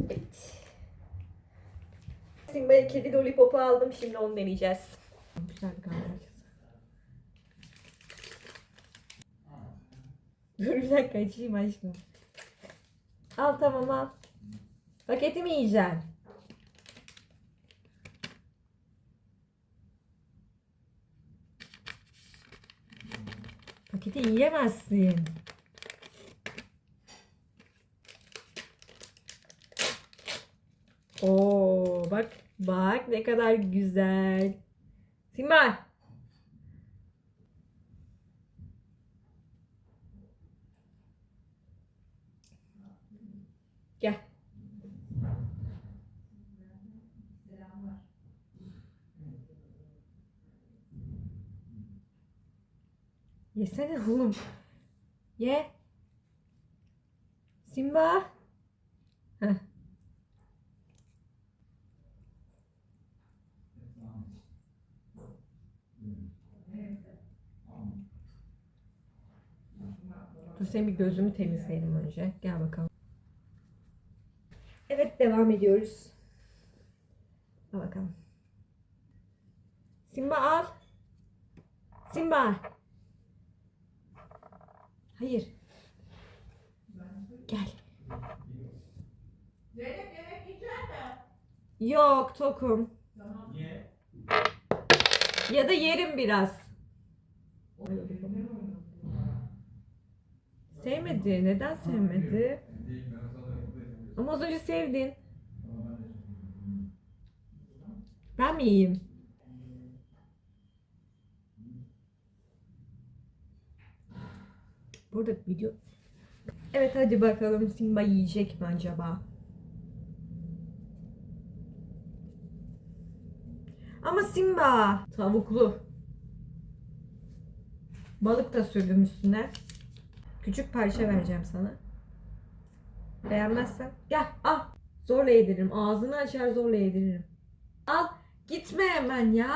Evet. Simba'ya kedi lollipopu aldım. Şimdi onu deneyeceğiz. Güzel. Dur bir dakika açayım aşkım. Al tamam al. Paketi mi yiyeceksin? Paketi yiyemezsin. Oo bak bak ne kadar güzel. Simba. Gel. Yesene oğlum. Ye. Simba. Heh. Dur senin bir gözünü temizleyelim önce. Gel bakalım. Evet devam ediyoruz. Al bakalım. Simba al. Simba. Hayır. Gel. Zeynep yemek yiyecek mi? Yok tokum. Tamam. Niye? Ya da yerim biraz. Sevmedi. Neden sevmedi? Ama az önce sevdin. Ben mi yiyeyim? Burada video... Evet hadi bakalım Simba yiyecek mi acaba? Ama Simba tavuklu. Balık da sürdüm üstüne. Küçük parça vereceğim sana. Beğenmezsen gel al. Zorla yediririm. Ağzını açar zorla yediririm. Al. Gitme hemen ya.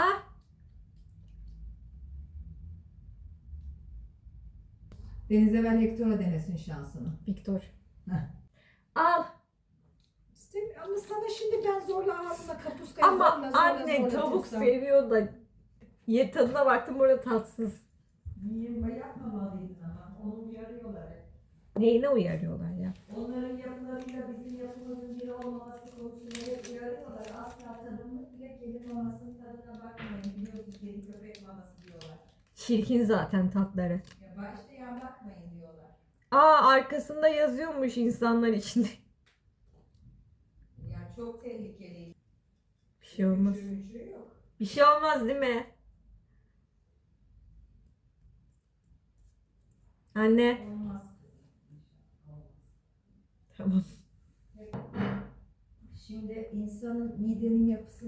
Deniz'e ver Hector'a denesin şansını. Viktor. Heh. Al. İstemiyorum ama sana şimdi ben zorla ağzına kapuskayı Ama zorla, zorla, anne zorla tavuk tutsam. seviyor da ye tadına baktım burada tatsız. Niye yapmamalıydın ama onu uyarıyorlar hep. Neyine uyarıyorlar ya? Onların yapılarıyla bizim yapımızın bir olmaması konusunda hep uyarıyorlar. Asla tadımlık bile kedi mamasının tadına bakmayın. Biliyorsun kedi köpek maması diyorlar. Çirkin zaten tatları. Ya başta yan bakmayın diyorlar. Aa arkasında yazıyormuş insanlar içinde. Ya çok tehlikeli. Bir şey olmaz. Üçü, üçü yok. Bir şey olmaz değil mi? Anne. Tamam. Şimdi insanın midenin yapısı